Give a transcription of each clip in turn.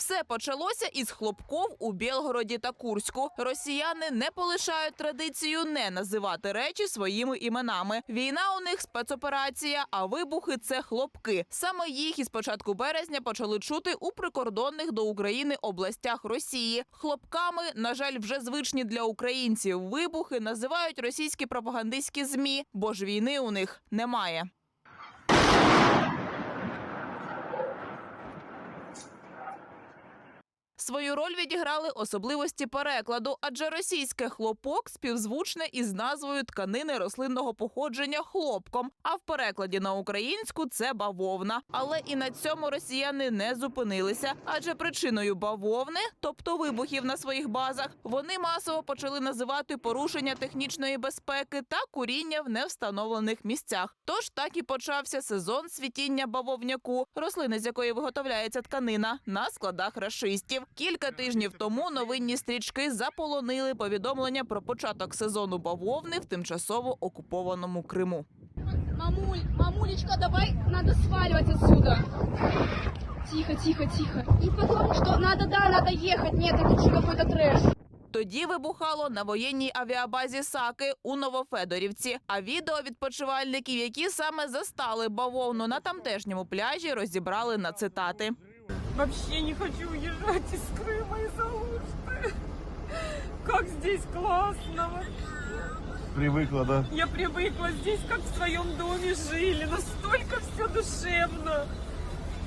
Все почалося із хлопков у Білгороді та Курську. Росіяни не полишають традицію не називати речі своїми іменами. Війна у них спецоперація, а вибухи це хлопки. Саме їх із початку березня почали чути у прикордонних до України областях Росії. Хлопками, на жаль, вже звичні для українців. Вибухи називають російські пропагандистські змі, бо ж війни у них немає. Свою роль відіграли особливості перекладу, адже російське хлопок співзвучне із назвою тканини рослинного походження хлопком. А в перекладі на українську це бавовна. Але і на цьому росіяни не зупинилися, адже причиною бавовни, тобто вибухів на своїх базах, вони масово почали називати порушення технічної безпеки та куріння в невстановлених місцях. Тож так і почався сезон світіння бавовняку, рослини з якої виготовляється тканина, на складах рашистів. Кілька тижнів тому новинні стрічки заполонили повідомлення про початок сезону бавовни в тимчасово окупованому Криму. Мамуль, мамулечка, давай, надо сваливать отсюда. Тихо, тихо, тихо. И потом, что надо, да, надо ехать. Нет, это уже какой-то трэш. Тоді вибухало на воєнній авіабазі Саки у Новофедорівці. А відео відпочивальників, які саме застали бавовну на тамтешньому пляжі, розібрали на цитати. Вообще не хочу уезжать из Крыма из Алушты. Как здесь классно вообще. Привыкла, да? Я привыкла здесь, как в своем доме жили. Настолько все душевно.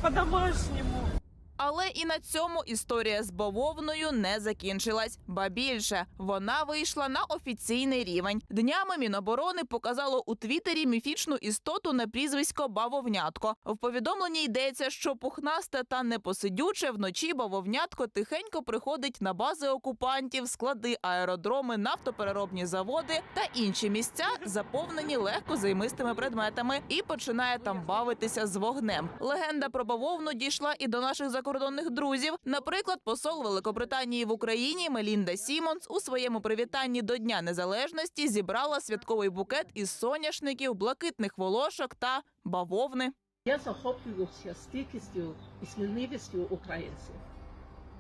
По-домашнему. Але і на цьому історія з бавовною не закінчилась. Ба більше вона вийшла на офіційний рівень. Днями Міноборони показало у Твіттері міфічну істоту на прізвисько Бавовнятко. В повідомленні йдеться, що пухнасте та непосидюче вночі бавовнятко тихенько приходить на бази окупантів, склади, аеродроми, нафтопереробні заводи та інші місця, заповнені легко займистими предметами, і починає там бавитися з вогнем. Легенда про бавовну дійшла і до наших закордонних друзів. Наприклад, посол Великобританії в Україні Мелінда Сімонс у своєму привітанні до Дня Незалежності зібрала святковий букет із соняшників, блакитних волошок та бавовни. Я захоплююся стійкістю і сміливістю українців.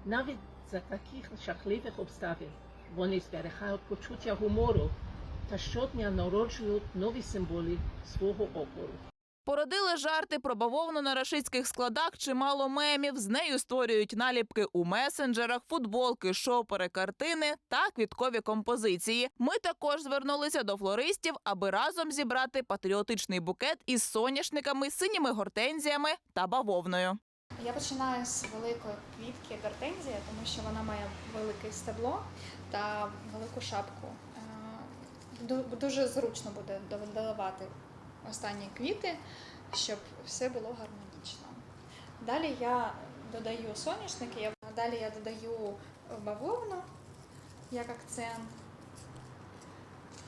Навіть за таких жахливих обставин вони зберігають почуття гумору та щодня народжують нові символи свого опору. Породили жарти про бавовну на рашистських складах чимало мемів. З нею створюють наліпки у месенджерах, футболки, шопери, картини та квіткові композиції. Ми також звернулися до флористів, аби разом зібрати патріотичний букет із соняшниками, синіми гортензіями та бавовною. Я починаю з великої квітки гортензія, тому що вона має велике стебло та велику шапку. Е, ду- Дуже зручно буде доливати останні квіти, щоб все було гармонічно. Далі я додаю соняшники, далі я додаю бавовну як акцент,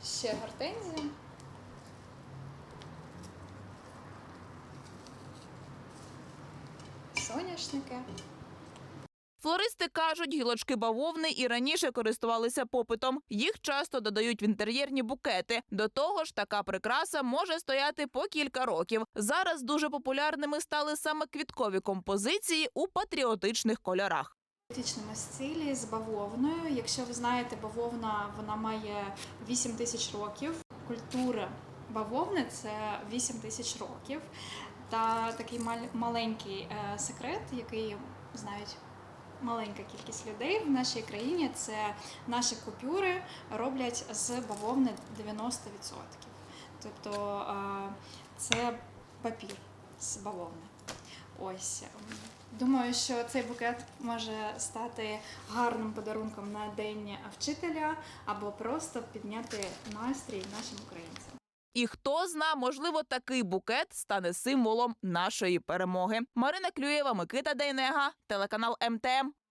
ще гортензію. Соняшники. Флористи кажуть, гілочки бавовни і раніше користувалися попитом. Їх часто додають в інтер'єрні букети. До того ж, така прикраса може стояти по кілька років. Зараз дуже популярними стали саме квіткові композиції у патріотичних кольорах. Етичному стилі з бавовною. Якщо ви знаєте, бавовна вона має 8 тисяч років. Культура бавовни це 8 тисяч років. Та такий мал- маленький е, секрет, який знають маленька кількість людей в нашій країні, це наші купюри роблять з бавовни 90%. Тобто е, це папір з бавовни. Ось думаю, що цей букет може стати гарним подарунком на день вчителя або просто підняти настрій нашим українцям. І хто зна, можливо, такий букет стане символом нашої перемоги. Марина Клюєва, Микита Дейнега, телеканал МТМ.